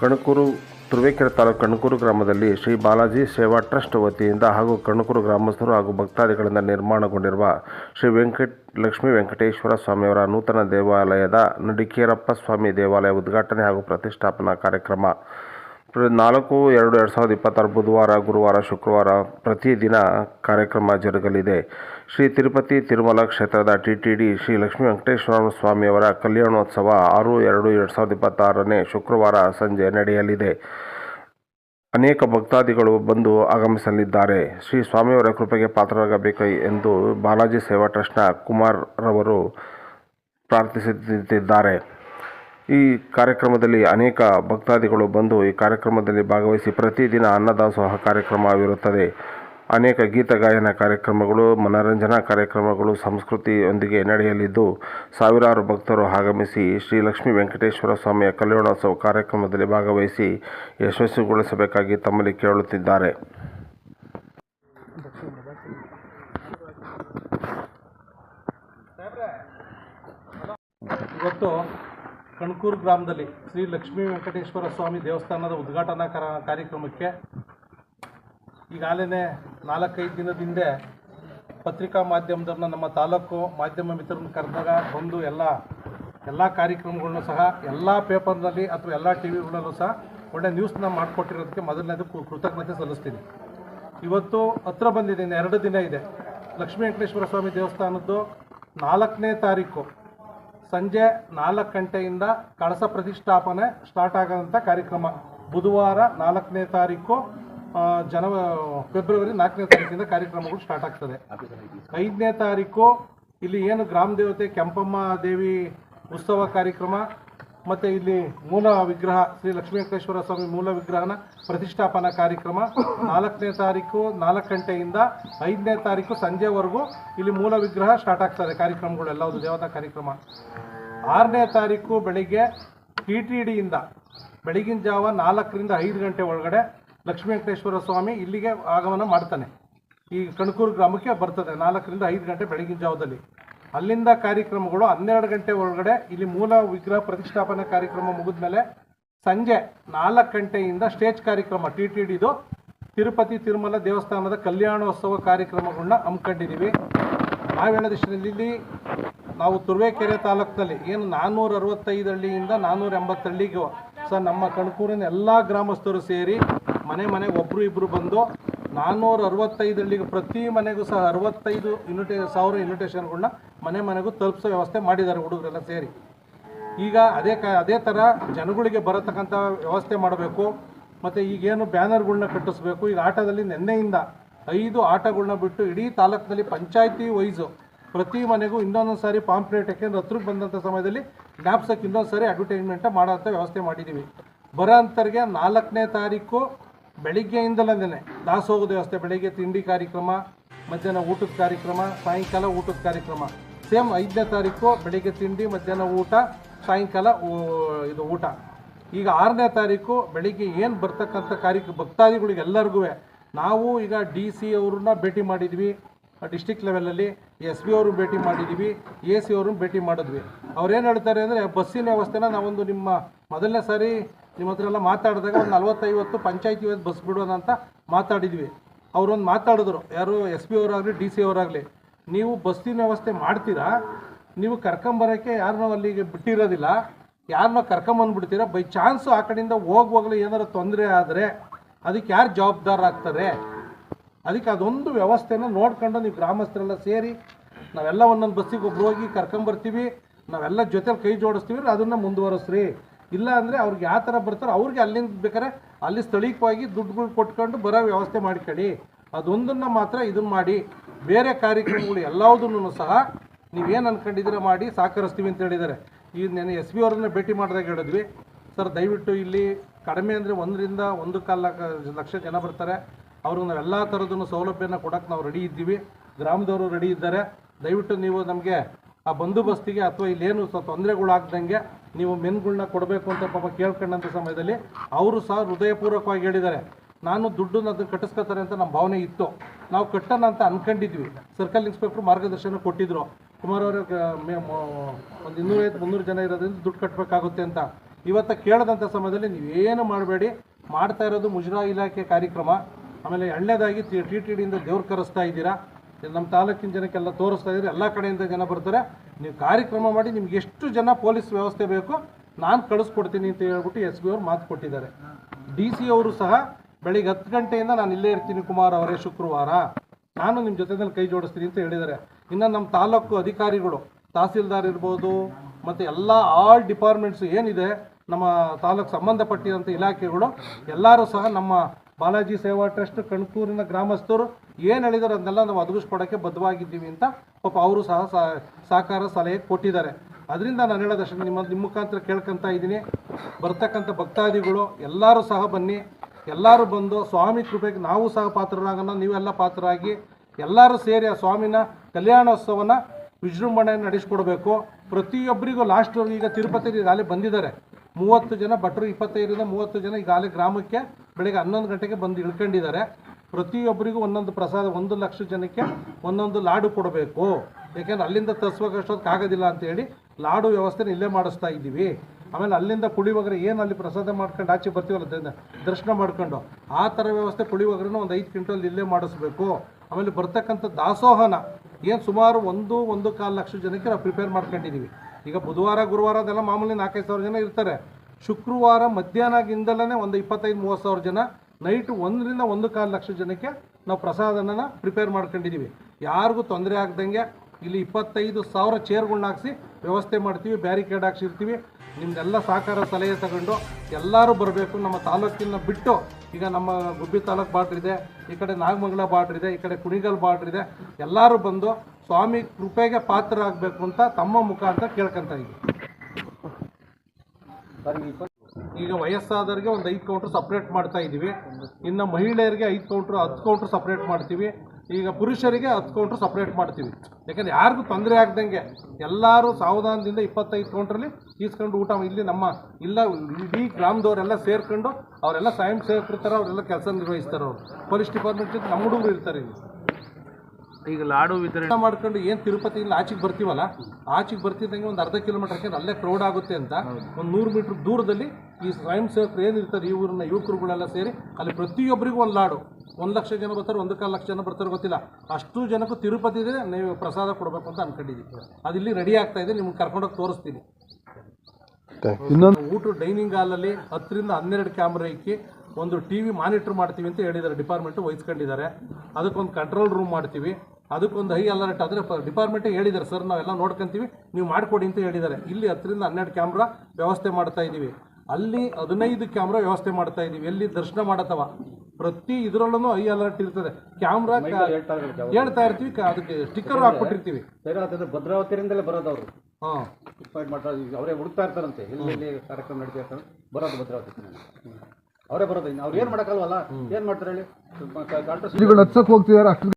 ಕಣಕೂರು, ತುರುವೇಕೆರೆ ತಾಲೂಕು ಕಣಕೂರು ಗ್ರಾಮದಲ್ಲಿ ಶ್ರೀ ಬಾಲಾಜಿ ಸೇವಾ ಟ್ರಸ್ಟ್ ವತಿಯಿಂದ ಹಾಗೂ ಕಣಕೂರು ಗ್ರಾಮಸ್ಥರು ಹಾಗೂ ಭಕ್ತಾದಿಗಳಿಂದ ನಿರ್ಮಾಣಗೊಂಡಿರುವ ಶ್ರೀ ವೆಂಕಟ, ಲಕ್ಷ್ಮೀ ವೆಂಕಟೇಶ್ವರ ಸ್ವಾಮಿಯವರ ನೂತನ ದೇವಾಲಯದ ನಡಿಕೇರಪ್ಪ ಸ್ವಾಮಿ ದೇವಾಲಯ ಉದ್ಘಾಟನೆ ಹಾಗೂ ಪ್ರತಿಷ್ಠಾಪನಾ ಕಾರ್ಯಕ್ರಮ. ನಾಲ್ಕು, ಎರಡು ಎರಡು ಸಾವಿರದ ಇಪ್ಪತ್ತಾರು ಬುಧವಾರ, ಗುರುವಾರ, ಶುಕ್ರವಾರ ಪ್ರತಿದಿನ ಕಾರ್ಯಕ್ರಮ ಜರುಗಲಿದೆ. ಶ್ರೀ ತಿರುಪತಿ ತಿರುಮಲ ಕ್ಷೇತ್ರದ T T D Shri Lakshmi Venkateshwara ಸ್ವಾಮಿಯವರ ಕಲ್ಯಾಣೋತ್ಸವ ಆರು, ಎರಡು ಎರಡು ಸಾವಿರದ ಇಪ್ಪತ್ತಾರನೇ ಶುಕ್ರವಾರ ಸಂಜೆ ನಡೆಯಲಿದೆ. ಅನೇಕ ಭಕ್ತಾದಿಗಳು ಬಂದು ಆಗಮಿಸಲಿದ್ದಾರೆ. ಶ್ರೀ ಸ್ವಾಮಿಯವರ ಕೃಪೆಗೆ ಪಾತ್ರರಾಗಬೇಕು ಎಂದು ಬಾಲಾಜಿ ಸೇವಾ ಟ್ರಸ್ಟ್ನ ಕುಮಾರ್ ರವರು ಪ್ರಾರ್ಥಿಸುತ್ತಿದ್ದಾರೆ. ಈ ಕಾರ್ಯಕ್ರಮದಲ್ಲಿ ಅನೇಕ ಭಕ್ತಾದಿಗಳು ಬಂದು ಈ ಕಾರ್ಯಕ್ರಮದಲ್ಲಿ ಭಾಗವಹಿಸಿ ಪ್ರತಿದಿನ ಅನ್ನದಾಸೋಹ ಕಾರ್ಯಕ್ರಮವಿರುತ್ತದೆ ಅನೇಕ ಗೀತ ಗಾಯನ ಕಾರ್ಯಕ್ರಮಗಳು, ಮನರಂಜನಾ ಕಾರ್ಯಕ್ರಮಗಳು ಸಂಸ್ಕೃತಿಯೊಂದಿಗೆ ನಡೆಯಲಿದ್ದು, ಸಾವಿರಾರು ಭಕ್ತರು ಆಗಮಿಸಿ ಶ್ರೀ ಲಕ್ಷ್ಮೀ ವೆಂಕಟೇಶ್ವರ ಸ್ವಾಮಿಯ ಕಲ್ಯಾಣೋತ್ಸವ ಕಾರ್ಯಕ್ರಮದಲ್ಲಿ ಭಾಗವಹಿಸಿ ಯಶಸ್ವಿಗೊಳಿಸಬೇಕಾಗಿ ತಮ್ಮಲ್ಲಿ ಕೇಳುತ್ತಿದ್ದಾರೆ. ಇವತ್ತು ಕಣ್ಕೂರು ಗ್ರಾಮದಲ್ಲಿ ಶ್ರೀ ಲಕ್ಷ್ಮೀ ವೆಂಕಟೇಶ್ವರ ಸ್ವಾಮಿ ದೇವಸ್ಥಾನದ ಉದ್ಘಾಟನಾ ಕರ ಕಾರ್ಯಕ್ರಮಕ್ಕೆ ಈಗಾಗಲೇ ನಾಲ್ಕೈದು ದಿನದ ಹಿಂದೆ ಪತ್ರಿಕಾ ಮಾಧ್ಯಮದವ್ರನ್ನ ನಮ್ಮ ತಾಲೂಕು ಮಾಧ್ಯಮ ಮಿತ್ರರನ್ನು ಕರೆದಾಗ ಬಂದು ಎಲ್ಲ ಎಲ್ಲ ಕಾರ್ಯಕ್ರಮಗಳನ್ನು ಸಹ, ಎಲ್ಲ ಪೇಪರ್ನಲ್ಲಿ ಅಥವಾ ಎಲ್ಲ ಟಿ ವಿಗಳಲ್ಲೂ ಸಹ ಒಳ್ಳೆ ನ್ಯೂಸ್ನ ಮಾಡಿಕೊಟ್ಟಿರೋದಕ್ಕೆ ಮೊದಲನೇದು ಕೃತಜ್ಞತೆ ಸಲ್ಲಿಸ್ತೀನಿ. ಇವತ್ತು ಹತ್ರ ಬಂದಿದ್ದೀನಿ ಎರಡು ದಿನ ಇದೆ. ಲಕ್ಷ್ಮೀ ವೆಂಕಟೇಶ್ವರ ಸ್ವಾಮಿ ದೇವಸ್ಥಾನದ್ದು ನಾಲ್ಕನೇ ತಾರೀಕು. ಸಂಜೆ ನಾಲ್ಕು ಗಂಟೆಯಿಂದ ಕಳಸ ಪ್ರತಿಷ್ಠಾಪನೆ ಸ್ಟಾರ್ಟ್ ಆಗೋಂಥ ಕಾರ್ಯಕ್ರಮ. ಬುಧವಾರ ನಾಲ್ಕನೇ ತಾರೀಕು ಜನವ ಜನ ಫೆಬ್ರವರಿ ನಾಲ್ಕನೇ ತಾರೀಕಿಂದ ಕಾರ್ಯಕ್ರಮಗಳು ಸ್ಟಾರ್ಟ್ ಆಗ್ತದೆ. ಐದನೇ ತಾರೀಕು, ಇಲ್ಲಿ ಏನು ಗ್ರಾಮ ದೇವತೆ ಕೆಂಪಮ್ಮ ದೇವಿ ಉತ್ಸವ ಕಾರ್ಯಕ್ರಮ ಮತ್ತು ಇಲ್ಲಿ ಮೂಲ ವಿಗ್ರಹ ಶ್ರೀ ಲಕ್ಷ್ಮೀ ವೆಂಕಟೇಶ್ವರ ಸ್ವಾಮಿ ಮೂಲ ವಿಗ್ರಹನ ಪ್ರತಿಷ್ಠಾಪನಾ ಕಾರ್ಯಕ್ರಮ ನಾಲ್ಕನೇ ತಾರೀಕು ನಾಲ್ಕು ಗಂಟೆಯಿಂದ ಐದನೇ ತಾರೀಕು ಸಂಜೆವರೆಗೂ ಇಲ್ಲಿ ಮೂಲ ವಿಗ್ರಹ ಸ್ಟಾರ್ಟ್ ಆಗ್ತದೆ ಕಾರ್ಯಕ್ರಮಗಳು ಎಲ್ಲ ದೇವತಾ ಕಾರ್ಯಕ್ರಮ. ಆರನೇ ತಾರೀಕು ಬೆಳಿಗ್ಗೆ ಟಿ ಟಿ ಡಿಯಿಂದ ಬೆಳಗಿನ ಜಾವ ನಾಲ್ಕರಿಂದ ಐದು ಗಂಟೆ ಒಳಗಡೆ ಲಕ್ಷ್ಮೀ ಸ್ವಾಮಿ ಇಲ್ಲಿಗೆ ಆಗಮನ ಮಾಡ್ತಾನೆ. ಈ ಕಣಕೂರು ಗ್ರಾಮಕ್ಕೆ ಬರ್ತದೆ ನಾಲ್ಕರಿಂದ ಐದು ಗಂಟೆ ಬೆಳಗಿನ ಜಾವದಲ್ಲಿ. ಅಲ್ಲಿಂದ ಕಾರ್ಯಕ್ರಮಗಳು ಹನ್ನೆರಡು ಗಂಟೆ ಒಳಗಡೆ, ಇಲ್ಲಿ ಮೂಲ ವಿಗ್ರಹ ಪ್ರತಿಷ್ಠಾಪನೆ ಕಾರ್ಯಕ್ರಮ ಮುಗಿದ್ಮೇಲೆ ಸಂಜೆ ನಾಲ್ಕು ಗಂಟೆಯಿಂದ ಸ್ಟೇಜ್ ಕಾರ್ಯಕ್ರಮ, ಟಿ ಟಿ ಡಿದು ತಿರುಪತಿ, ತಿರುಮಲ ದೇವಸ್ಥಾನದ ಕಲ್ಯಾಣೋತ್ಸವ ಕಾರ್ಯಕ್ರಮಗಳನ್ನ ಹಮ್ಮಿಕೊಂಡಿದ್ದೀವಿ. ನಾವು ಹೇಳೋದಿಷ್ಟು ನಾವು ತುರುವೇಕೆರೆ ತಾಲೂಕಿನಲ್ಲಿ ಏನು ನಾನ್ನೂರ ಅರವತ್ತೈದು ಹಳ್ಳಿಯಿಂದ ನಾನ್ನೂರ ಎಂಬತ್ತು ಹಳ್ಳಿಗೂ ಸರ್, ನಮ್ಮ ಕಣಕೂರಿನ ಎಲ್ಲ ಗ್ರಾಮಸ್ಥರು ಸೇರಿ ಮನೆ ಮನೆ ಒಬ್ಬರು ಇಬ್ಬರು ಬಂದು ನಾನ್ನೂರ ಅರವತ್ತೈದು ಹಳ್ಳಿಗೆ ಪ್ರತಿ ಮನೆಗೂ ಸಹ ಅರವತ್ತೈದು ಯೂನಿಟೇ ಸಾವಿರ ಇನ್ವಿಟೇಷನ್ಗಳನ್ನ ಮನೆ ಮನೆಗೂ ತಲುಪಿಸೋ ವ್ಯವಸ್ಥೆ ಮಾಡಿದ್ದಾರೆ ಹುಡುಗರೆಲ್ಲ ಸೇರಿ. ಈಗ ಅದೇ ಕ, ಅದೇ ಥರ ಜನಗಳಿಗೆ ಬರತಕ್ಕಂಥ ವ್ಯವಸ್ಥೆ ಮಾಡಬೇಕು. ಮತ್ತು ಈಗೇನು ಬ್ಯಾನರ್ಗಳನ್ನ ಕಟ್ಟಿಸ್ಬೇಕು. ಈಗ ಆಟದಲ್ಲಿ ನಿನ್ನೆಯಿಂದ ಐದು ಆಟಗಳನ್ನ ಬಿಟ್ಟು ಇಡೀ ತಾಲೂಕಿನಲ್ಲಿ ಪಂಚಾಯತಿ ವೈಸು ಪ್ರತಿ ಮನೆಗೂ ಇನ್ನೊಂದು ಸಾರಿ ಪಾಂಪ್ಲೇಟ್ ಯಾಕೆಂದ್ರೆ ಹತ್ರಕ್ಕೆ ಬಂದಂಥ ಸಮಯದಲ್ಲಿ ಜ್ಞಾಪ್ಸಕ್ಕೆ ಇನ್ನೊಂದು ಸಾರಿ ಅಡ್ವರ್ಟೈಸ್ಮೆಂಟ್ ಮಾಡೋಂಥ ವ್ಯವಸ್ಥೆ ಮಾಡಿದ್ದೀವಿ. ಬರೋ ಅಂಥವ್ರಿಗೆ ನಾಲ್ಕನೇ ತಾರೀಕು ಬೆಳಿಗ್ಗೆಯಿಂದಲೇ ದಾಸೋಹದ ವ್ಯವಸ್ಥೆ ಬೆಳಿಗ್ಗೆ ತಿಂಡಿ ಕಾರ್ಯಕ್ರಮ, ಮಧ್ಯಾಹ್ನ ಊಟದ ಕಾರ್ಯಕ್ರಮ, ಸಾಯಂಕಾಲ ಊಟದ ಕಾರ್ಯಕ್ರಮ. ಸೇಮ್ ಐದನೇ ತಾರೀಕು ಬೆಳಿಗ್ಗೆ ತಿಂಡಿ, ಮಧ್ಯಾಹ್ನ ಊಟ, ಸಾಯಂಕಾಲ ಇದು ಊಟ. ಈಗ ಆರನೇ ತಾರೀಕು ಬೆಳಿಗ್ಗೆ ಏನು ಬರ್ತಕ್ಕಂಥ ಭಕ್ತಾದಿಗಳಿಗೆ ಎಲ್ಲರಿಗೂ ನಾವು ಈಗ ಡಿ ಸಿ ಅವ್ರನ್ನ ಭೇಟಿ ಮಾಡಿದ್ವಿ ಡಿಸ್ಟಿಕ್ ಲೆವೆಲಲ್ಲಿ, ಎಸ್ ಬಿ ಅವ್ರನ್ನ ಭೇಟಿ ಮಾಡಿದ್ವಿ, ಎ ಸಿ ಅವ್ರನ್ನ ಭೇಟಿ ಮಾಡಿದ್ವಿ. ಅವ್ರೇನು ಹೇಳ್ತಾರೆ ಅಂದರೆ ಬಸ್ಸಿನ ವ್ಯವಸ್ಥೆನ ನಾವೊಂದು ನಿಮ್ಮ ಮೊದಲನೇ ಸಾರಿ ನಿಮ್ಮ ಹತ್ರ ಎಲ್ಲ ಮಾತಾಡಿದಾಗ ಒಂದು ನಲ್ವತ್ತೈವತ್ತು ಪಂಚಾಯತಿ ಬಸ್ ಬಿಡೋಣ ಅಂತ ಮಾತಾಡಿದ್ವಿ. ಅವರೊಂದು ಮಾತಾಡಿದ್ರು. ಯಾರು ಎಸ್ ಪಿ ಅವರಾಗಲಿ, ಡಿ ಸಿ ಅವರಾಗಲಿ, ನೀವು ಬಸ್ಸಿನ ವ್ಯವಸ್ಥೆ ಮಾಡ್ತೀರಾ? ನೀವು ಕರ್ಕೊಂಬರೋಕ್ಕೆ ಯಾರನ್ನೋ ಅಲ್ಲಿಗೆ ಬಿಟ್ಟಿರೋದಿಲ್ಲ. ಯಾರನ್ನೋ ಕರ್ಕೊಂಬಂದ್ಬಿಡ್ತೀರಾ? ಬೈ ಚಾನ್ಸು ಆ ಕಡೆಯಿಂದ ಹೋಗುವಾಗಲೂ ಏನಾರು ತೊಂದರೆ ಆದರೆ ಅದಕ್ಕೆ ಯಾರು ಜವಾಬ್ದಾರರಾಗ್ತಾರೆ ಅದಕ್ಕೆ ಅದೊಂದು ವ್ಯವಸ್ಥೆನ ನೋಡ್ಕೊಂಡು ನೀವು ಗ್ರಾಮಸ್ಥರೆಲ್ಲ ಸೇರಿ ನಾವೆಲ್ಲ ಒಂದೊಂದು ಬಸ್ಸಿಗೆ ಒಬ್ರು ಹೋಗಿ ಕರ್ಕೊಂಬರ್ತೀವಿ. ನಾವೆಲ್ಲ ಜೊತೆಲಿ ಕೈ ಜೋಡಿಸ್ತೀವಿ. ಅದನ್ನು ಮುಂದುವರಿಸ್ರಿ. ಇಲ್ಲ ಅಂದರೆ ಅವ್ರಿಗೆ ಯಾವ ಥರ ಬರ್ತಾರೋ ಅವ್ರಿಗೆ ಅಲ್ಲಿಂದ ಬೇಕಾದ್ರೆ ಅಲ್ಲಿ ಸ್ಥಳೀಯವಾಗಿ ದುಡ್ಡುಗಳು ಕೊಟ್ಕೊಂಡು ಬರೋ ವ್ಯವಸ್ಥೆ ಮಾಡ್ಕೊಳ್ಳಿ. ಅದೊಂದನ್ನು ಮಾತ್ರ ಇದನ್ನು ಮಾಡಿ. ಬೇರೆ ಕಾರ್ಯಕ್ರಮಗಳು ಎಲ್ಲವುದನ್ನು ಸಹ ನೀವೇನು ಅನ್ಕೊಂಡಿದ್ದೀರ ಮಾಡಿ ಸಹಕರಿಸ್ತೀವಿ ಅಂತ ಹೇಳಿದ್ದಾರೆ. ಈ ನೆನೆ ಎಸ್ ಬಿ ಅವ್ರನ್ನ ಭೇಟಿ ಮಾಡಿದಾಗ ಹೇಳಿದ್ವಿ. ಸರ್, ದಯವಿಟ್ಟು ಇಲ್ಲಿ ಕಡಿಮೆ ಅಂದರೆ ಒಂದರಿಂದ ಒಂದು ಕಾಲ ಲಕ್ಷ- ಲಕ್ಷ ಜನ ಬರ್ತಾರೆ. ಅವ್ರಿಗೆ ನಾವು ಎಲ್ಲ ಥರದನ್ನು ಸೌಲಭ್ಯನ ಕೊಡೋಕ್ಕೆ ನಾವು ರೆಡಿ ಇದ್ದೀವಿ. ಗ್ರಾಮದವರು ರೆಡಿ ಇದ್ದಾರೆ. ದಯವಿಟ್ಟು ನೀವು ನಮಗೆ ಆ ಬಂದೋಬಸ್ತಿಗೆ ಅಥವಾ ಇಲ್ಲೇನು ಸ್ವಲ್ಪ ತೊಂದರೆಗಳಾಗ್ದಂಗೆ ನೀವು ಮೆನ್ಗಳನ್ನ ಕೊಡಬೇಕು ಅಂತ ಪಾಪ ಕೇಳ್ಕೊಂಡಂಥ ಸಮಯದಲ್ಲಿ ಅವರು ಸಹ ಹೃದಯಪೂರ್ವಕವಾಗಿ ಹೇಳಿದ್ದಾರೆ, ನಾನು ದುಡ್ಡನ್ನ ಅದನ್ನು ಕಟ್ಟಿಸ್ಕೊತಾರೆ ಅಂತ ನಮ್ಮ ಭಾವನೆ ಇತ್ತು. ನಾವು ಕಟ್ಟೋಣ ಅಂತ ಅಂದ್ಕೊಂಡಿದ್ವಿ ಸರ್ಕಲ್ ಇನ್ಸ್ಪೆಕ್ಟ್ರು ಮಾರ್ಗದರ್ಶನ ಕೊಟ್ಟಿದ್ದರು ಕುಮಾರ್ ಅವರ ಒಂದು ಇನ್ನೂರೈವತ್ತು ಮುನ್ನೂರು ಜನ ಇರೋದ್ರಿಂದ ದುಡ್ಡು ಕಟ್ಟಬೇಕಾಗುತ್ತೆ ಅಂತ. ಇವತ್ತು ಕೇಳದಂಥ ಸಮಯದಲ್ಲಿ ನೀವೇನು ಮಾಡಬೇಡಿ. ಮಾಡ್ತಾ ಇರೋದು ಮುಜರಾ ಇಲಾಖೆ ಕಾರ್ಯಕ್ರಮ. ಆಮೇಲೆ ಎಣ್ಣೆದಾಗಿ ಟಿ ಟಿ ಡಿಯಿಂದ ದೇವ್ರು ಕರೆಸ್ತಾ ಇದ್ದೀರಾ. ನಮ್ಮ ತಾಲೂಕಿನ ಜನಕ್ಕೆಲ್ಲ ತೋರಿಸ್ತಾ ಇದ್ದೀರಿ ಎಲ್ಲ ಕಡೆಯಿಂದ ಜನ ಬರ್ತಾರೆ. ನೀವು ಕಾರ್ಯಕ್ರಮ ಮಾಡಿ ನಿಮ್ಗೆ ಎಷ್ಟು ಜನ ಪೊಲೀಸ್ ವ್ಯವಸ್ಥೆ ಬೇಕು ನಾನು ಕಳಿಸ್ಕೊಡ್ತೀನಿ ಅಂತ ಹೇಳ್ಬಿಟ್ಟು ಎಸ್ ಬಿ ಅವ್ರು ಮಾತು ಕೊಟ್ಟಿದ್ದಾರೆ. ಡಿ ಸಿ ಅವರು ಸಹ ಬೆಳಿಗ್ಗೆ ಹತ್ತು ಗಂಟೆಯಿಂದ ನಾನು ಇಲ್ಲೇ ಇರ್ತೀನಿ ಕುಮಾರ್ ಅವರೇ ಶುಕ್ರವಾರ. ನಾನು ನಿಮ್ಮ ಜೊತೆಯಲ್ಲಿ ಕೈ ಜೋಡಿಸ್ತೀನಿ ಅಂತ ಹೇಳಿದ್ದಾರೆ. ಇನ್ನು ನಮ್ಮ ತಾಲೂಕು ಅಧಿಕಾರಿಗಳು, ತಹಸೀಲ್ದಾರ್ ಇರ್ಬೋದು, ಮತ್ತು ಎಲ್ಲ ಆಲ್ ಡಿಪಾರ್ಟ್ಮೆಂಟ್ಸ್ ಏನಿದೆ, ನಮ್ಮ ತಾಲೂಕು ಸಂಬಂಧಪಟ್ಟಿದಂಥ ಇಲಾಖೆಗಳು, ಎಲ್ಲರೂ ಸಹ ನಮ್ಮ ಬಾಲಾಜಿ ಸೇವಾ ಟ್ರಸ್ಟ್ ಕಣ್ತೂರಿನ ಗ್ರಾಮಸ್ಥರು ಏನು ಹೇಳಿದಾರೆ ಅದನ್ನೆಲ್ಲ ನಾವು ಒದಗಿಸ್ಕೊಡೋಕ್ಕೆ ಬದ್ಧವಾಗಿದ್ದೀವಿ ಅಂತ ಪಾಪ ಅವರು ಸಹ ಸಹ- ಸಹಕಾರ ಸಲಹೆ ಕೊಟ್ಟಿದ್ದಾರೆ. ಅದರಿಂದ ನಾನು ಹೇಳೋದಷ್ಟು ನಿಮ್ಮ ನಿಮ್ಮ ಮುಖಾಂತರ ಕೇಳ್ಕೊಂತ ಇದ್ದೀನಿ. ಬರ್ತಕ್ಕಂಥ ಭಕ್ತಾದಿಗಳು ಎಲ್ಲರೂ ಸಹ ಬನ್ನಿ. ಎಲ್ಲರೂ ಬಂದು ಸ್ವಾಮಿ ಕೃಪೆಗೆ ನಾವು ಸಹ ಪಾತ್ರರಾಗೋಣ, ನೀವೆಲ್ಲ ಪಾತ್ರರಾಗಿ ಎಲ್ಲರೂ ಸೇರಿ ಆ ಸ್ವಾಮಿನ ಕಲ್ಯಾಣೋತ್ಸವನ ವಿಜೃಂಭಣೆ ನಡೆಸ್ಕೊಡ್ಬೇಕು. ಪ್ರತಿಯೊಬ್ಬರಿಗೂ ಲಾಸ್ಟ್ ಈಗ ತಿರುಪತಿ ಈಗಾಗಲೇ ಬಂದಿದ್ದಾರೆ. ಮೂವತ್ತು ಜನ ಭಟ್ರು ಇಪ್ಪತ್ತೈದರಿಂದ ಮೂವತ್ತು ಜನ ಈಗಾಗಲೇ ಗ್ರಾಮಕ್ಕೆ ಬೆಳಗ್ಗೆ ಹನ್ನೊಂದು ಗಂಟೆಗೆ ಬಂದು ಇಳ್ಕೊಂಡಿದ್ದಾರೆ. ಪ್ರತಿಯೊಬ್ಬರಿಗೂ ಒಂದೊಂದು ಪ್ರಸಾದ, ಒಂದು ಲಕ್ಷ ಜನಕ್ಕೆ ಒಂದೊಂದು ಲಾಡು ಕೊಡಬೇಕು. ಯಾಕೆಂದ್ರೆ ಅಲ್ಲಿಂದ ತರಿಸ್ಬೇಕಷ್ಟೊತ್ತಿಗೆ ಆಗೋದಿಲ್ಲ ಅಂತೇಳಿ ಲಾಡು ವ್ಯವಸ್ಥೆನ ಇಲ್ಲೇ ಮಾಡಿಸ್ತಾ ಇದ್ದೀವಿ. ಆಮೇಲೆ ಅಲ್ಲಿಂದ ಪುಳಿಯೋಗರೆ ಏನು ಅಲ್ಲಿ ಪ್ರಸಾದ ಮಾಡ್ಕೊಂಡು ಆಚೆ ಬರ್ತೀವಲ್ಲ ದರ್ಶನ ಮಾಡ್ಕೊಂಡು ಆ ಥರ ವ್ಯವಸ್ಥೆ ಪುಳಿಯೋಗರೆನ ಒಂದು ಐದು ಕ್ವಿಂಟಲ್ ಇಲ್ಲೇ ಮಾಡಿಸ್ಬೇಕು. ಆಮೇಲೆ ಬರ್ತಕ್ಕಂಥ ದಾಸೋಹನ ಏನು ಸುಮಾರು ಒಂದು ಒಂದು ಕಾಲು ಲಕ್ಷ ಜನಕ್ಕೆ ನಾವು ಪ್ರಿಪೇರ್ ಮಾಡ್ಕೊಂಡಿದ್ದೀವಿ. ಈಗ ಬುಧವಾರ, ಗುರುವಾರ ಅದೆಲ್ಲ ಮಾಮೂಲಿ ನಾಲ್ಕೈದು ಸಾವಿರ ಜನ ಇರ್ತಾರೆ. ಶುಕ್ರವಾರ ಮಧ್ಯಾಹ್ನದಿಂದಲೇ ಒಂದು ಇಪ್ಪತ್ತೈದು, ಮೂವತ್ತು ಸಾವಿರ ಜನ ನೈಟ್ ಒಂದರಿಂದ ಒಂದು ಕಾಲು ಲಕ್ಷ ಜನಕ್ಕೆ ನಾವು ಪ್ರಸಾದನ ಪ್ರಿಪೇರ್ ಮಾಡ್ಕೊಂಡಿದ್ದೀವಿ ಯಾರಿಗೂ ತೊಂದರೆ ಆಗ್ದಂಗೆ ಇಲ್ಲಿ ಇಪ್ಪತ್ತೈದು ಸಾವಿರ ಚೇರ್ಗಳನ್ನ ಹಾಕ್ಸಿ ವ್ಯವಸ್ಥೆ ಮಾಡ್ತೀವಿ ಬ್ಯಾರಿಕೇಡ್ ಹಾಕ್ಸಿರ್ತೀವಿ. ನಿಮ್ದೆಲ್ಲ ಸಹಕಾರ ಸಲಹೆ ತಗೊಂಡು ಎಲ್ಲರೂ ಬರಬೇಕು. ನಮ್ಮ ತಾಲೂಕಿನ ಬಿಟ್ಟು ಈಗ ನಮ್ಮ ಗುಬ್ಬಿ ತಾಲೂಕು ಇದೆ, ಈ ಕಡೆ ನಾಗಮಂಗಲ ಬಾರ್ಡ್ರ್ ಇದೆ, ಈ ಕಡೆ ಕುಣಿಗಲ್ ಬಾರ್ಡ್ರ್ ಇದೆ. ಎಲ್ಲರೂ ಬಂದು ಸ್ವಾಮಿ ಕೃಪೆಗೆ ಪಾತ್ರ ಆಗಬೇಕು ಅಂತ ತಮ್ಮ ಮುಖಾಂತರ ಕೇಳ್ಕೊಂತ ಇದ್ದೀವಿ ಈಗ ವಯಸ್ಸಾದವರಿಗೆ ಒಂದು ಐದು ಕೌಂಟ್ರ್ ಸಪ್ರೇಟ್ ಮಾಡ್ತಾ ಇದ್ದೀವಿ ಇನ್ನು ಮಹಿಳೆಯರಿಗೆ ಐದು ಕೌಂಟ್ರ್ ಹತ್ತು ಕೌಂಟ್ರ್ ಸಪ್ರೇಟ್ ಮಾಡ್ತೀವಿ. ಈಗ ಪುರುಷರಿಗೆ ಹತ್ತು ಕೌಂಟ್ರ್ ಸಪ್ರೇಟ್ ಮಾಡ್ತೀವಿ. ಯಾಕಂದ್ರೆ ಯಾರಿಗೂ ತೊಂದರೆ ಆಗ್ದಂಗೆ ಎಲ್ಲರೂ ಸಾವಧಾನದಿಂದ ಇಪ್ಪತ್ತೈದು ಕೌಂಟ್ರಲ್ಲಿ ಈಸ್ಕೊಂಡು ಊಟ ಇಲ್ಲಿ ನಮ್ಮ ಇಲ್ಲ, ಇಡೀ ಗ್ರಾಮದವರೆಲ್ಲ ಸೇರ್ಕೊಂಡು ಅವರೆಲ್ಲ ಸ್ವಯಂ ಸೇವಕರಿರ್ತಾರೆ ಅವರೆಲ್ಲ ಕೆಲಸ ನಿರ್ವಹಿಸ್ತಾರೆ ಅವರು. ಪೊಲೀಸ್ ಡಿಪಾರ್ಟ್ಮೆಂಟ್ ನಮ್ಮ ಹುಡುಗರು ಇರ್ತಾರೆ ಇಲ್ಲಿ. ಈಗ ಲಾಡು ವಿತರಣೆ ಮಾಡ್ಕೊಂಡು ಏನು ತಿರುಪತಿಯಿಂದ ಆಚೆಗೆ ಬರ್ತೀವಲ್ಲ ಆಚೆಗೆ ಬರ್ತಿದ್ದಂಗೆ ಒಂದು ಅರ್ಧ ಕಿಲೋಮೀಟರ್ ಕಿಲೋಮೀಟರ್ಗೆ ಅಲ್ಲೇ ಕ್ರೌಡ್ ಆಗುತ್ತೆ ಅಂತ ಒಂದು ನೂರು ಮೀಟರ್ ದೂರದಲ್ಲಿ ಈ ಸ್ವಯಂ ಸೇವಕರು ಏನಿರ್ತಾರೆ ಈ ಊರಿನ ಯುವಕರುಗಳೆಲ್ಲ ಸೇರಿ ಅಲ್ಲಿ ಪ್ರತಿಯೊಬ್ಬರಿಗೂ ಒಂದು ಲಾಡು. ಒಂದು ಲಕ್ಷ ಜನ ಬರ್ತಾರೆ ಒಂದು ಕಾಲು ಲಕ್ಷ ಜನ ಬರ್ತಾರೆ ಗೊತ್ತಿಲ್ಲ. ಅಷ್ಟು ಜನಕ್ಕೂ ತಿರುಪತಿಗೆ ನೀವು ಪ್ರಸಾದ ಕೊಡಬೇಕು ಅಂತ ಅನ್ಕೊಂಡಿದ್ದೀವಿ ಅದು ಇಲ್ಲಿ ರೆಡಿ ಆಗ್ತಾ ಇದೆ ನಿಮ್ಗೆ ಕರ್ಕೊಂಡೋಗಿ ತೋರಿಸ್ತೀನಿ. ಇನ್ನೊಂದು ಊಟ ಡೈನಿಂಗ್ ಹಾಲಲ್ಲಿ ಹತ್ತರಿಂದ ಹನ್ನೆರಡು ಕ್ಯಾಮ್ರಾ ಇಕ್ಕಿ ಒಂದು ಟಿ ವಿ ಮಾನಿಟ್ರ್ ಮಾಡ್ತೀವಿ ಅಂತ ಹೇಳಿದ್ದಾರೆ. ಡಿಪಾರ್ಟ್ಮೆಂಟು ವಹಿಸ್ಕೊಂಡಿದ್ದಾರೆ. ಅದಕ್ಕೊಂದು ಕಂಟ್ರೋಲ್ ರೂಮ್ ಮಾಡ್ತೀವಿ. ಅದಕ್ಕೊಂದು ಹೈ ಅಲರ್ಟ್ ಆದರೆ ಡಿಪಾರ್ಟ್ಮೆಂಟೇ ಹೇಳಿದ್ದಾರೆ ಸರ್ ನಾವೆಲ್ಲ ನೋಡ್ಕೊಂತೀವಿ ನೀವು ಮಾಡಿಕೊಡಿ ಅಂತ ಹೇಳಿದ್ದಾರೆ. ಇಲ್ಲಿ ಹತ್ತರಿಂದ ಹನ್ನೆರಡು ಕ್ಯಾಮ್ರಾ ವ್ಯವಸ್ಥೆ ಮಾಡ್ತಾ ಇದ್ದೀವಿ. ಅಲ್ಲಿ ಹದಿನೈದು ಕ್ಯಾಮ್ರಾ ವ್ಯವಸ್ಥೆ ಮಾಡ್ತಾ ಇದ್ದೀವಿ. ಎಲ್ಲಿ ದರ್ಶನ ಮಾಡತ್ತವ? ಪ್ರತಿ ಇದರಲ್ಲೂ ಐ ಅಲರ್ಟ್ ಇರ್ತದೆ. ಕ್ಯಾಮ್ರಾ ಹೇಳ್ತಾ ಇರ್ತೀವಿ. ಅದಕ್ಕೆ ಸ್ಟಿಕ್ಕರ್ ಹಾಕ್ಬಿಟ್ಟಿರ್ತೀವಿ. ಭದ್ರಾವತಿಯಿಂದಲೇ ಬರೋದು ಅವರು. ಹಾಂ. ಅವರೇ ಹುಡುಕ್ತಾ ಇರ್ತಾರಂತೆ. ಇಲ್ಲಿ ಕಾರ್ಯಕ್ರಮ ನಡೀತಾ ಇರ್ತಾರೆ ಬರೋದು ಭದ್ರಾವತಿ. ಅವರೇ ಬರೋದು ಅವ್ರು ಏನು ಮಾಡೋಕ್ಕಲ್ವಲ್ಲ ಏನು ಮಾಡ್ತಾರೆ ಹೇಳಿ? ಹಚ್ಚಕ್ ಹೋಗ್ತಿದಾರೆ ಅಷ್ಟು